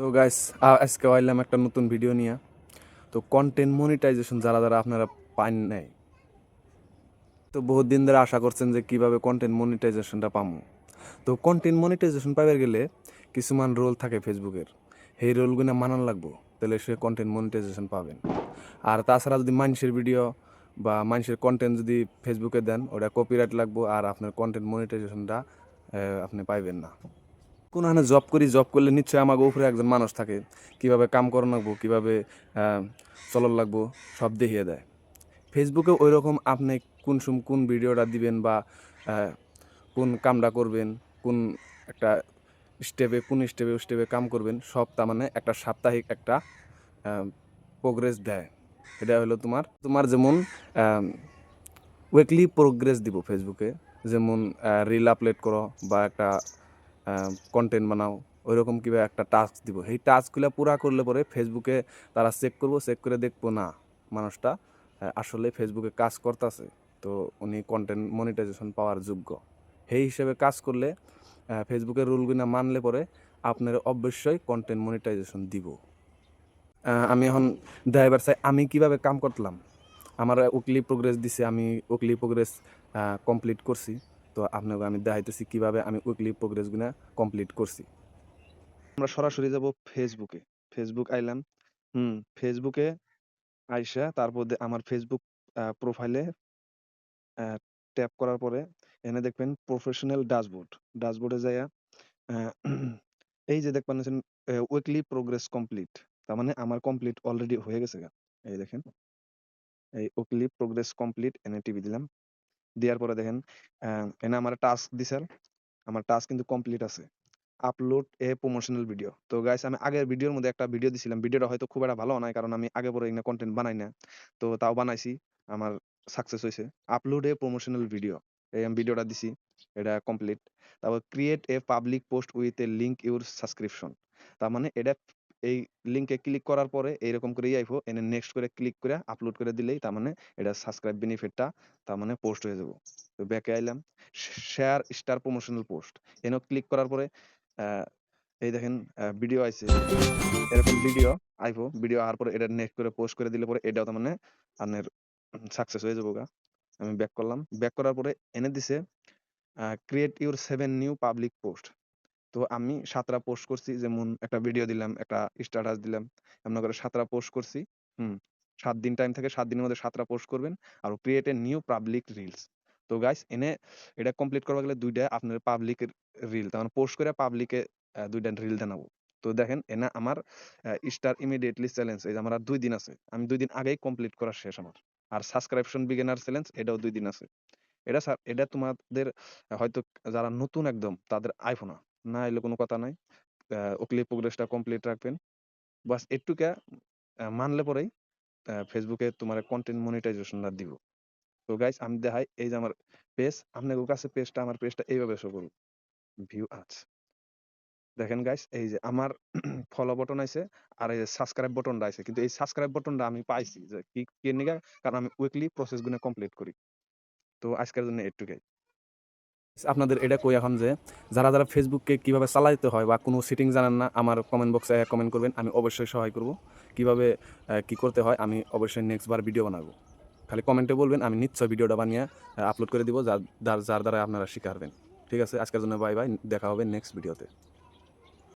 তো গাইস আজকে আইলাম একটা নতুন ভিডিও নিয়ে। তো কন্টেন্ট মনিটাইজেশন যারা যারা আপনারা পান নাই, তো বহুত দিন ধরে আশা করছেন যে কীভাবে কন্টেন্ট মনিটাইজেশনটা পামু। তো কন্টেন্ট মনিটাইজেশন পাইবার গেলে কিছুমান রোল থাকে ফেসবুকের সেই রোলগুলো মানান লাগবো, তাহলে সে কন্টেন্ট মনিটাইজেশন পাবেন। আর তাছাড়া যদি মানুষের ভিডিও বা মানুষের কন্টেন্ট যদি ফেসবুকে দেন, ওটা কপিরাইট লাগবো আর আপনার কন্টেন্ট মনিটাইজেশনটা আপনি পাইবেন না। কোনো হানে জব করি জব করলে নিশ্চয়ই আমাকে উপরে একজন মানুষ থাকে। কীভাবে কাম করানো লাগবো, কীভাবে চলন লাগবো, সব দেখিয়ে দেয়। ফেসবুকে ওই রকম আপনি কোন সম, কোন ভিডিওটা দিবেন বা কোন কামটা করবেন, কোন একটা স্টেপে কোন স্টেপে স্টেপে কাম করবেন, সব তার মানে একটা সাপ্তাহিক একটা প্রোগ্রেস দেয়। এটা হলো তোমার তোমার যেমন উইকলি প্রোগ্রেস দিব ফেসবুকে যেমন রিল আপলোড করো বা একটা কন্টেন্ট বানাও, ওইরকম কিবা একটা টাস্ক দিব। সেই টাস্কগুলো পুরা করলে পরে ফেসবুকে তারা চেক করব চেক করে দেখব, না, মানুষটা আসলে ফেসবুকে কাজ করতেছে। তো উনি কন্টেন্ট মনিটাইজেশন পাওয়ার যোগ্য। সেই হিসেবে কাজ করলে ফেসবুকের রুলগুলো মানলে পরে আপনার অবশ্যই কন্টেন্ট মনিটাইজেশন দিব। আমি এখন ড্রাইভার চাই আমি কীভাবে কাম করলাম আমার উকলি প্রোগ্রেস দিছে, আমি উকলি প্রোগ্রেস কমপ্লিট করছি। তো আপনাকে আমি দেখাইতেছি কীভাবে আমি উইকলি প্রোগ্রেসগুলো কমপ্লিট করছি। আমরা সরাসরি যাব ফেসবুকে ফেসবুক আইলাম। হুম ফেসবুকে আইসা তারপর আমার ফেসবুক প্রোফাইলে ট্যাপ করার পরে এখানে দেখবেন প্রফেশনাল ড্যাশবোর্ড ড্যাশবোর্ডে যাইয়া এই যে দেখবেন উইকলি প্রোগ্রেস কমপ্লিট তার মানে আমার কমপ্লিট অলরেডি হয়ে গেছে। এই দেখেন, এই উইকলি প্রোগ্রেস কমপ্লিট এনে টিভি দিলাম। দেওয়ার পরে দেখেন এনে আমার টাস্ক দিছে আমার টাস্ক কিন্তু কমপ্লিট আছে। আপলোড এ প্রমোশনাল ভিডিও তো গাইস আমি আগের ভিডিওর মধ্যে একটা ভিডিও দিছিলাম। ভিডিওটা হয়তো খুব একটা ভালো নয় কারণ আমি আগে পরে এখানে কন্টেন্ট বানাই না। তো তাও বানাইছি, আমার সাকসেস হয়েছে আপলোড এ প্রমোশনাল ভিডিও এই আমি ভিডিওটা দিছি, এটা কমপ্লিট তারপর create a public post with a link your subscription তার মানে এটা এই লিঙ্কে ক্লিক করার পরে এইরকম করে আইবো এনে নেক্সট করে ক্লিক করে আপলোড করে দিলেই তার মানে এটা সাবস্ক্রাইব বেনিফিটটা তার মানে পোস্ট হয়ে যাব। তো ব্যাকে আইলাম শেয়ার স্টার প্রমোশনাল পোস্ট এনে ক্লিক করার পরে এই দেখেন ভিডিও আইছে। এরকম ভিডিও আইবো ভিডিও আসার পরে এটা নেক্সট করে পোস্ট করে দিলে পরে এটাও তার মানে আপনার সাকসেস হয়ে যাব গা। আমি ব্যাক করলাম। ব্যাক করার পরে এনে দিছে create your seven new public post তো আমি সাতটা পোস্ট করছি, যেমন একটা ভিডিও দিলাম, একটা স্ট্যাটাস দিলাম এমন করে সাতটা পোস্ট করছি, হুম, সাত দিন টাইম থাকে, সাত দিনের মধ্যে সাতটা পোস্ট করবেন আর create a new public reels তো গাইস এনে এটা কমপ্লিট করতে গেলে দুইটা আপনার পাবলিক রিল তার মানে পোস্ট করে পাবলিকে দুইটা রিল দেনাবো তো দেখেন, এনা আমার স্টার ইমিডিয়েটলি চ্যালেঞ্জ এই যে আমার আর দুই দিন আছে, আমি দুই দিন আগেই কমপ্লিট করা শেষ আমার। আর সাবস্ক্রিপশন বিগিনার চ্যালেঞ্জ এটাও দুই দিন আছে। এটা স্যার এটা তোমাদের, হয়তো যারা নতুন একদম, তাদের আইফোন না এলে কোনো কথা নাই। ওকলি প্রোগ্রেসটা কমপ্লিট রাখবেন। বাস একটুকা আহ, মানলে পরেই ফেসবুকে তোমার কন্টেন্ট মনিটাইজেশনটা দিব। তো গাইস আমি দেখাই এই যে আমার পেজ আপনার কাছে পেজটা আমার পেজটা এইভাবে শো করুন। ভিউ আজ দেখেন গাইস এই যে আমার ফলো বাটন আছে আর এই যে সাবস্ক্রাইব বাটনটা আছে কিন্তু এই সাবস্ক্রাইব বাটনটা আমি পাইছি যে কি কি নিগা? কারণ আমি উইকলি প্রসেসগুলো কমপ্লিট করি। তো আজকের জন্য এটুকুই। আপনাদের এটা কই এখন যে, যারা যারা ফেসবুককে কীভাবে চালাইতে হয় বা কোনো সিটিং জানেন না, আমার কমেন্ট বক্সে কমেন্ট করবেন, আমি অবশ্যই সহায় করব। কীভাবে কি করতে হয়, আমি অবশ্যই নেক্সট বার ভিডিও বানাবো। খালি কমেন্টে বলবেন, আমি নিশ্চয় ভিডিওটা বানিয়ে আপলোড করে দিব, যার যার দ্বারা আপনারা শিখারবেন ঠিক আছে? আজকের জন্য বাই বাই দেখা হবে নেক্সট ভিডিওতে